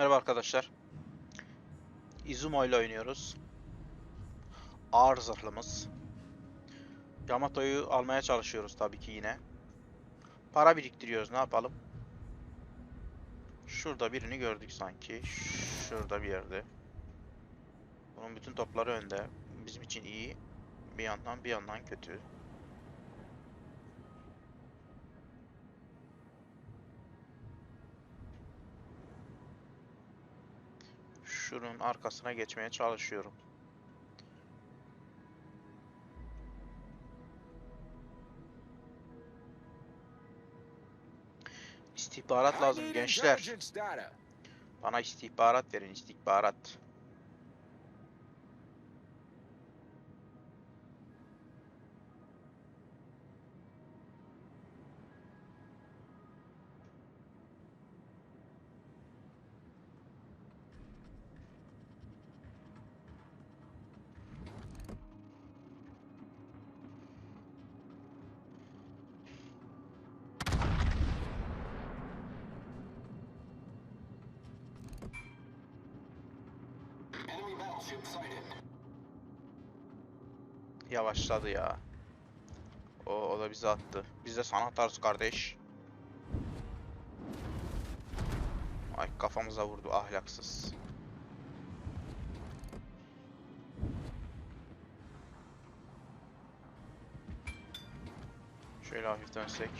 Merhaba arkadaşlar. Izumo ile oynuyoruz. Ağır zırhlımız. Yamato'yu almaya çalışıyoruz tabii ki yine. Para biriktiriyoruz ne yapalım? Şurada birini gördük sanki. Şurada bir yerde. Bunun bütün topları önde. Bizim için iyi. Bir yandan bir yandan kötü. Şunun arkasına geçmeye çalışıyorum. İstihbarat lazım gençler. Bana istihbarat verin, istihbarat. Yavaşladı ya. O, o da bizi attı. Biz de sana atarız kardeş. Ay kafamıza vurdu ahlaksız. Şöyle hafif dönsek.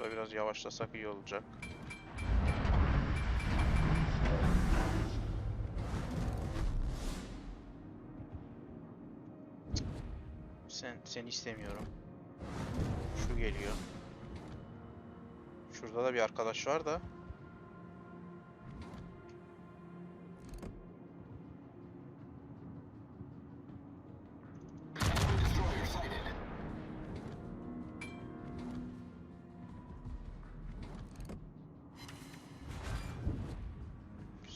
Burada biraz yavaşlasak iyi olacak. Sen seni istemiyorum. Şu geliyor. Şurada da bir arkadaş var da.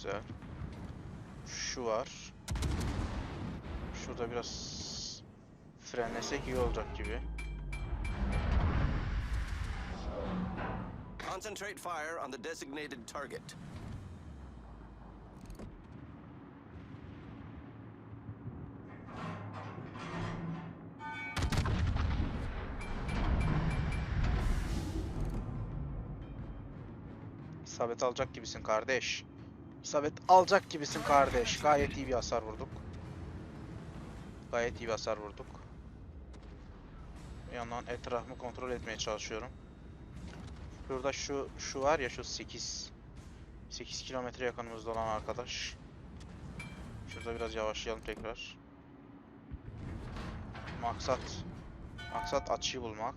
Güzel. Şu var. Şurada biraz frenlesek iyi olacak gibi. Concentrate fire on the designated target. İsabet alacak gibisin kardeş. İsabet alacak gibisin kardeş. Gayet iyi bir hasar vurduk. Gayet iyi bir hasar vurduk. Bir yandan etrafımı kontrol etmeye çalışıyorum. Şurada şu şu var ya şu 8 8 kilometre yakınımızda olan arkadaş. Şurada biraz yavaşlayalım tekrar. Maksat maksat açıyı bulmak.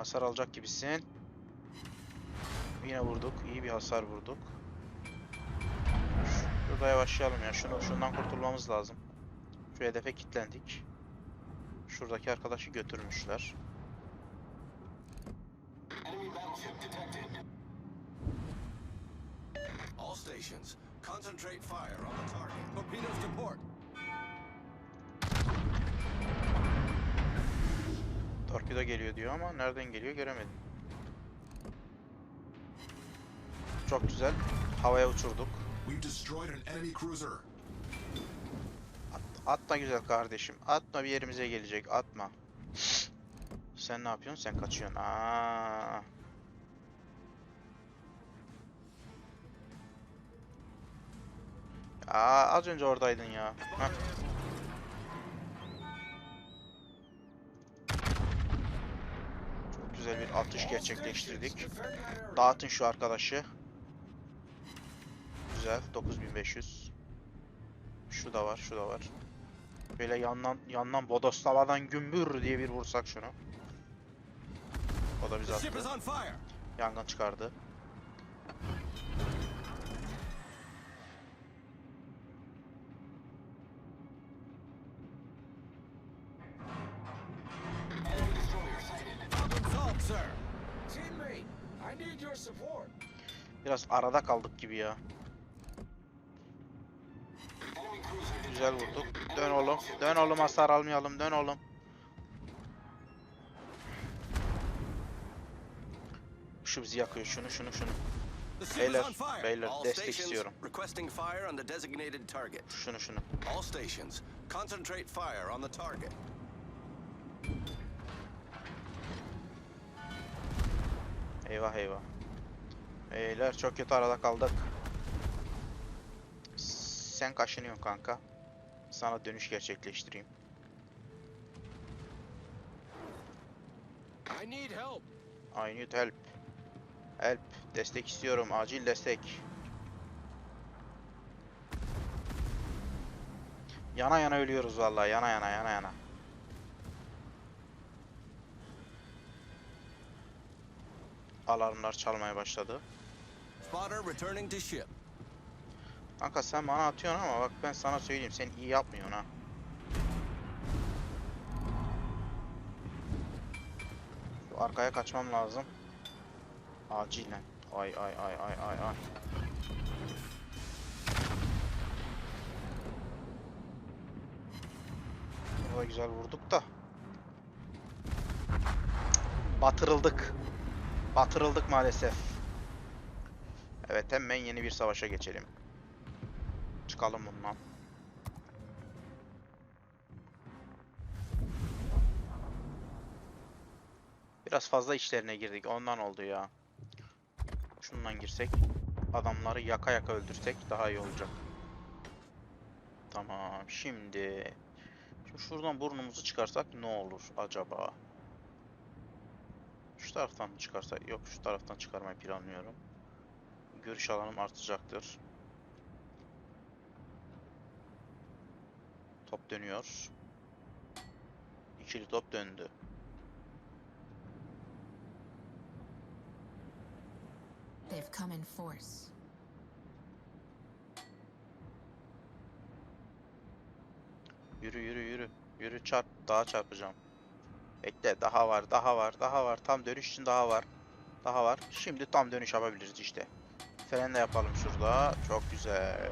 Hasar alacak gibisin. Yine vurduk. İyi bir hasar vurduk. Şurada yavaşlayalım ya. Şunu, şundan kurtulmamız lazım. Şu hedefe kilitlendik. Şuradaki arkadaşı götürmüşler. All stations, concentrate fire on the target. Torpedoes to port. Torpido geliyor diyor ama nereden geliyor göremedim. Çok güzel. Havaya uçurduk. At, atma güzel kardeşim. Atma bir yerimize gelecek. Atma. Sen ne yapıyorsun? Sen kaçıyorsun. Aa. Aa, az önce oradaydın ya. Heh. Güzel bir atış gerçekleştirdik. Dağıtın şu arkadaşı. Güzel. 9500. Şu da var, şu da var. Böyle yandan yandan bodoslavadan gümbür diye bir vursak şunu. O da bizi attı. Yangın çıkardı. Biraz arada kaldık gibi ya. Güzel vurduk. Dön oğlum. Dön oğlum hasar almayalım. Dön oğlum. Şu bizi yakıyor. Şunu şunu şunu. Beyler, beyler destek istiyorum. Şunu şunu. All stations, concentrate fire on the target. Eyvah eyvah. Beyler çok kötü arada kaldık. Sen kaşınıyorsun kanka. Sana dönüş gerçekleştireyim. I need help. I need help. Help. Destek istiyorum. Acil destek. Yana yana ölüyoruz vallahi. Yana yana yana yana. Alarmlar çalmaya başladı. Spotter returning to ship. Kanka sen bana atıyorsun ama bak ben sana söyleyeyim sen iyi yapmıyorsun ha. Şu arkaya kaçmam lazım. Acilen. Ay ay ay ay ay ay. Burada güzel vurduk da. Batırıldık. Batırıldık maalesef. Evet hemen yeni bir savaşa geçelim. Çıkalım bundan. Biraz fazla içlerine girdik. Ondan oldu ya. Şundan girsek. Adamları yaka yaka öldürsek daha iyi olacak. Tamam. Şimdi. Şimdi şuradan burnumuzu çıkarsak ne olur acaba? Şu taraftan mı çıkarsak? Yok şu taraftan çıkarmayı planlıyorum. Görüş alanım artacaktır. Top dönüyor. İkili top döndü. They've come in force. Yürü yürü yürü. Yürü çarp. Daha çarpacağım. Bekle. Daha var. Daha var. Daha var. Tam dönüş için daha var. Daha var. Şimdi tam dönüş yapabiliriz işte. Fren de yapalım şurada. Çok güzel.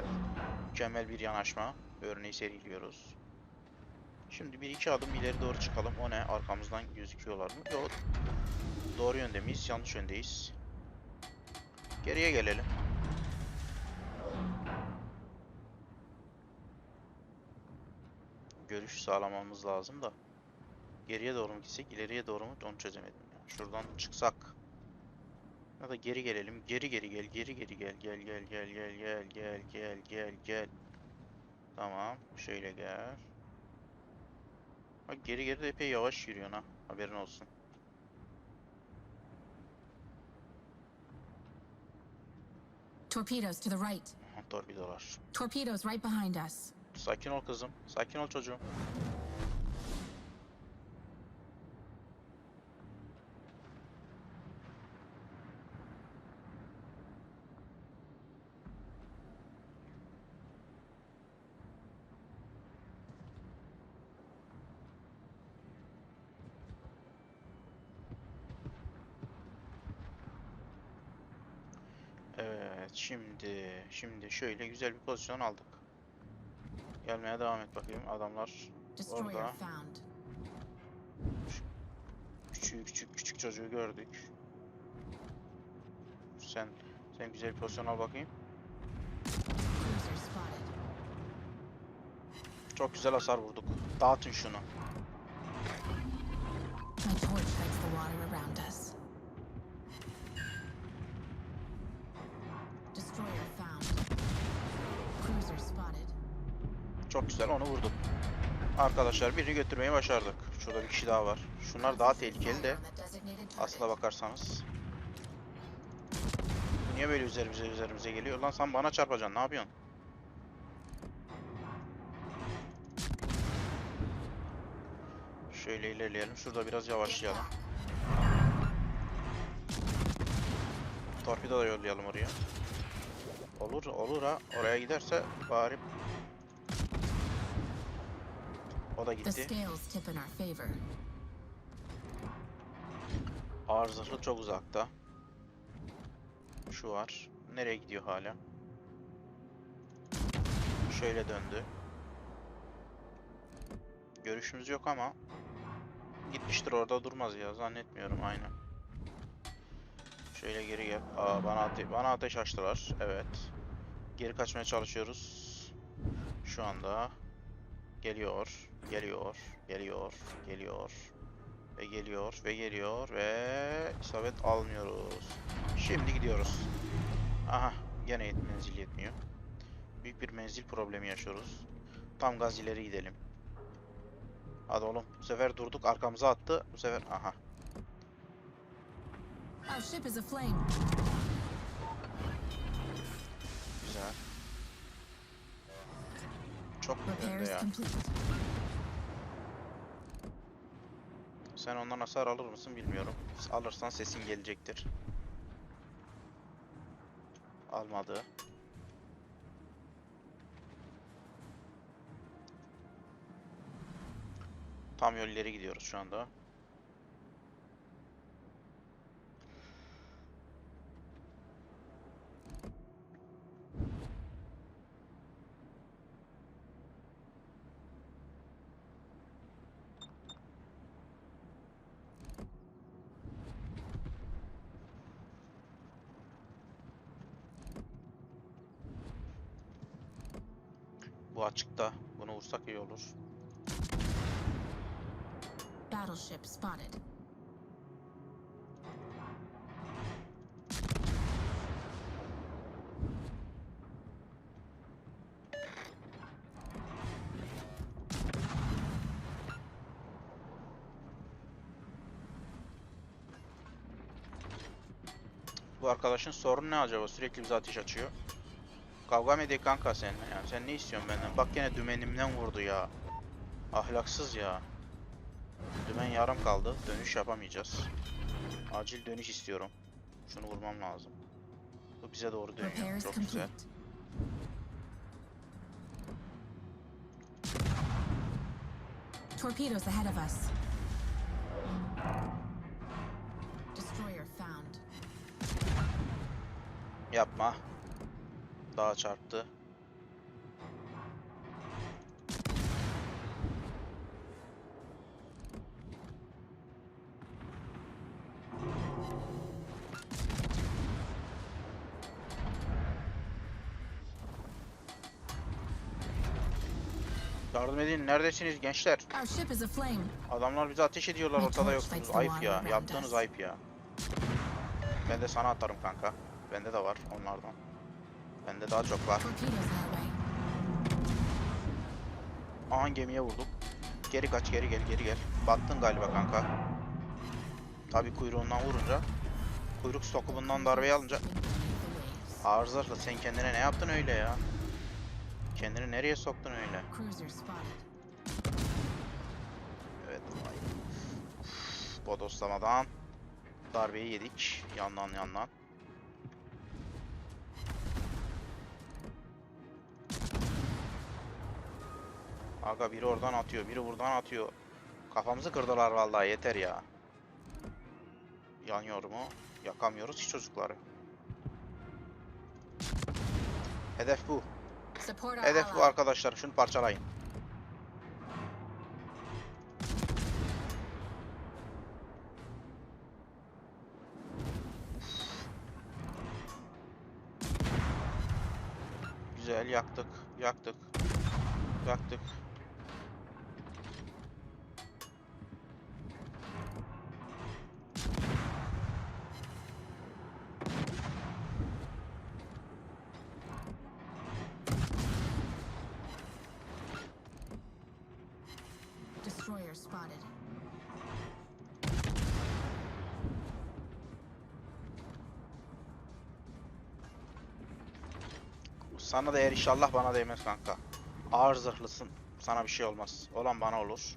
Mükemmel bir yanaşma. Örneği seriliyoruz. Şimdi bir iki adım ileri doğru çıkalım. O ne? Arkamızdan gözüküyorlar mı? Yok. Doğru yönde miyiz? Yanlış yöndeyiz. Geriye gelelim. Görüş sağlamamız lazım da. Geriye doğru mu gitsek, ileriye doğru mu? Onu çözemedim ya. Şuradan çıksak. Ya da geri gelelim. Geri geri gel, geri geri gel, gel gel gel gel gel gel gel gel gel. Tamam, şöyle gel. Bak geri geri de epey yavaş yürüyorsun ha. Haberin olsun. Torpedoes to the right. Aha, Torpidolar. Torpedoes right behind us. Sakin ol kızım. Sakin ol çocuğum. Evet, şimdi şimdi şöyle güzel bir pozisyon aldık. Gelmeye devam et bakayım adamlar Orada. küçük küçük küçük çocuğu gördük. Sen sen güzel bir pozisyon al bakayım. Çok güzel hasar vurduk. Dağıtın şunu. Çok güzel onu vurduk. Arkadaşlar birini götürmeyi başardık. Şurada bir kişi daha var. Şunlar daha tehlikeli de aslına bakarsanız. Niye böyle üzerimize üzerimize geliyor? Lan sen bana çarpacaksın. Ne yapıyorsun? Şöyle ilerleyelim. Şurada biraz yavaşlayalım. Torpido da yollayalım oraya. Olur, olur ha. Oraya giderse bari... da gitti. Ağır zırhlı çok uzakta. Şu var. Nereye gidiyor hala? Şöyle döndü. görüşümüz yok ama gitmiştir orada durmaz ya zannetmiyorum aynen. Şöyle geri gel. Aa, bana ate bana ateş açtılar. Evet. Geri kaçmaya çalışıyoruz. Şu anda geliyor, geliyor, geliyor, geliyor ve geliyor ve geliyor ve isabet almıyoruz. Şimdi gidiyoruz. Aha, gene yet- menzil yetmiyor. Büyük bir menzil problemi yaşıyoruz. Tam gaz ileri gidelim. Hadi oğlum. Bu sefer durduk. Arkamıza attı. Bu sefer aha. Our ship is aflame. Çok önde ya. Sen ondan hasar alır mısın bilmiyorum. Alırsan sesin gelecektir. Almadı. Tam yol ileri gidiyoruz şu anda. Bu açıkta. Bunu vursak iyi olur. Battleship spotted. Bu arkadaşın sorunu ne acaba? Sürekli bize ateş açıyor. Kavga mı ediyor kanka seninle yani? Sen ne istiyorsun benden? Bak yine dümenimden vurdu ya. Ahlaksız ya. Dümen yarım kaldı. Dönüş yapamayacağız. Acil dönüş istiyorum. Şunu vurmam lazım. Bu bize doğru dönüyor. Çok güzel. Torpedoes ahead of us. Destroyer found. Yapma. Daha çarptı. Yardım edin. Neredesiniz gençler? Adamlar bize ateş ediyorlar ortada yoksunuz. Ayıp ya. Yaptığınız ayıp ya. Ben de sana atarım kanka. Bende de var onlardan. Bende daha çok var. Torpedoes that way. Aha gemiye vurduk. Geri kaç geri gel geri gel. Battın galiba kanka. Tabi kuyruğundan vurunca. Kuyruk sokumundan darbeyi alınca. Arızarla sen kendine ne yaptın öyle ya? Kendini nereye soktun öyle? Evet. Uf, Bodoslamadan darbeyi yedik. Yandan yandan. Aga biri oradan atıyor, biri buradan atıyor. Kafamızı kırdılar vallahi yeter ya. Yanıyor mu? Yakamıyoruz ki çocukları. Hedef bu. Hedef bu arkadaşlar. Şunu parçalayın. Güzel yaktık. Yaktık. Yaktık. Destroyer spotted. Sana da eğer inşallah bana değmez kanka. Ağır zırhlısın. Sana bir şey olmaz. Olan bana olur.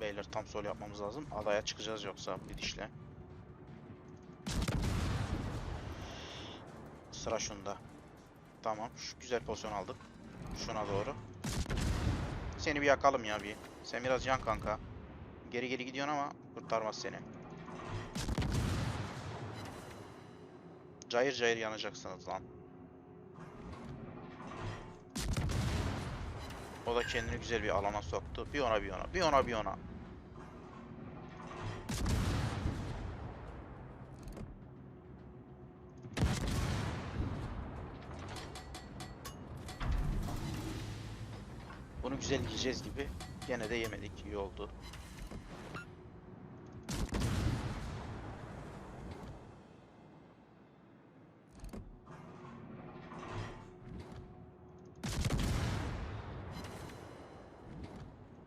Beyler tam sol yapmamız lazım. Adaya çıkacağız yoksa bir dişle. Sıra şunda. Tamam. Şu güzel pozisyon aldık. Şuna doğru. Seni bir yakalım ya bir. Sen biraz yan kanka. Geri geri gidiyorsun ama kurtarmaz seni. Cayır cayır yanacaksınız lan. O da kendini güzel bir alana soktu. Bir ona bir ona. Bir ona bir ona. Yiyeceğiz gibi. Gene de yemedik. İyi oldu.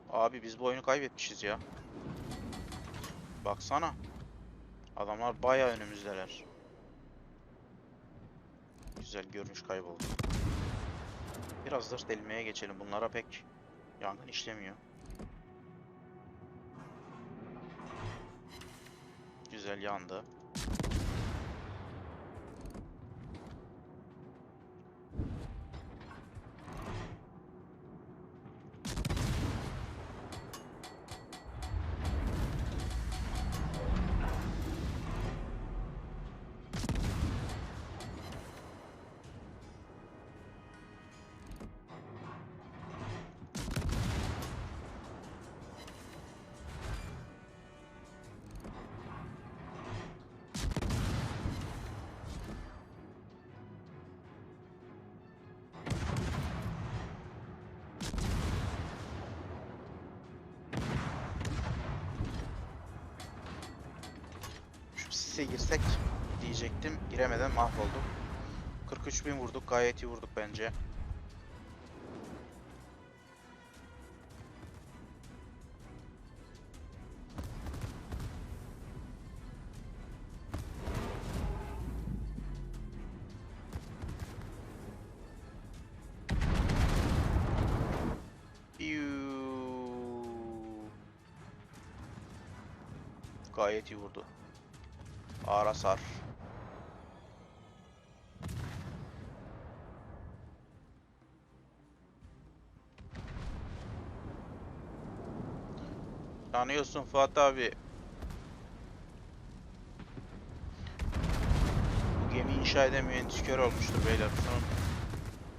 Abi biz bu oyunu kaybetmişiz ya. Baksana. Adamlar bayağı önümüzdeler. Güzel görünüş kayboldu. Biraz da delmeye geçelim. Bunlara pek yangın işlemiyor. Güzel yandı. Sise girsek diyecektim. Giremeden mahvolduk. 43 bin vurduk. Gayet iyi vurduk bence. Gayet iyi vurdu. Ağır hasar. Yanıyorsun Fuat abi. Bu gemi inşa eden mühendis kör olmuştur beyler. Şunun...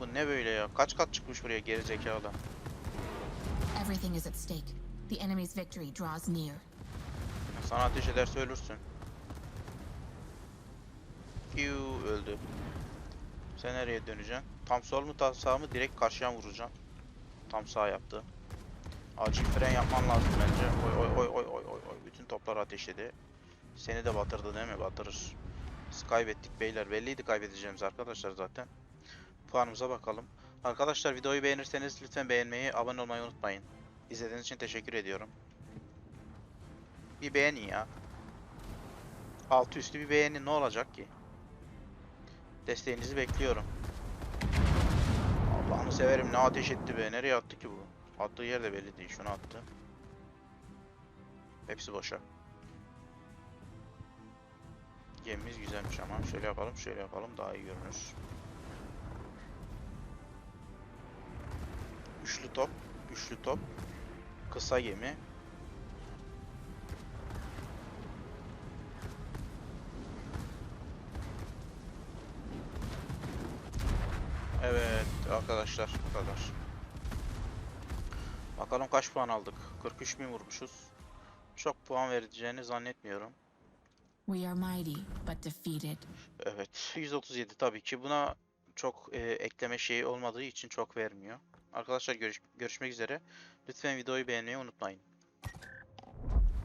Bu ne böyle ya? Kaç kat çıkmış buraya geri zekalı? Everything is at stake. The enemy's victory draws near. Sana ateş ederse ölürsün. Piu öldü. Sen nereye döneceksin? Tam sol mu tam sağ mı? Direkt karşıya vuracaksın? Tam sağ yaptı. Acil fren yapman lazım bence. Oy oy oy oy oy oy oy. Bütün toplar ateşledi. Seni de batırdı değil mi? Batırır. Biz kaybettik beyler. Belliydi kaybedeceğimiz arkadaşlar zaten. Puanımıza bakalım. Arkadaşlar videoyu beğenirseniz lütfen beğenmeyi, abone olmayı unutmayın. İzlediğiniz için teşekkür ediyorum. Bir beğenin ya. Altı üstü bir beğenin ne olacak ki? Desteğinizi bekliyorum. Allah'ını severim ne ateş etti be. Nereye attı ki bu? Attığı yer de belli değil. Şunu attı. Hepsi boşa. Gemimiz güzelmiş ama. Şöyle yapalım, şöyle yapalım. Daha iyi görünür. Üçlü top. Üçlü top. Kısa gemi. Arkadaşlar bu kadar. Bakalım kaç puan aldık. 43 bin vurmuşuz. Çok puan vereceğini zannetmiyorum. We are mighty, but defeated. Evet 137 tabii ki buna çok e, ekleme şeyi olmadığı için çok vermiyor. Arkadaşlar görüş- görüşmek üzere. Lütfen videoyu beğenmeyi unutmayın.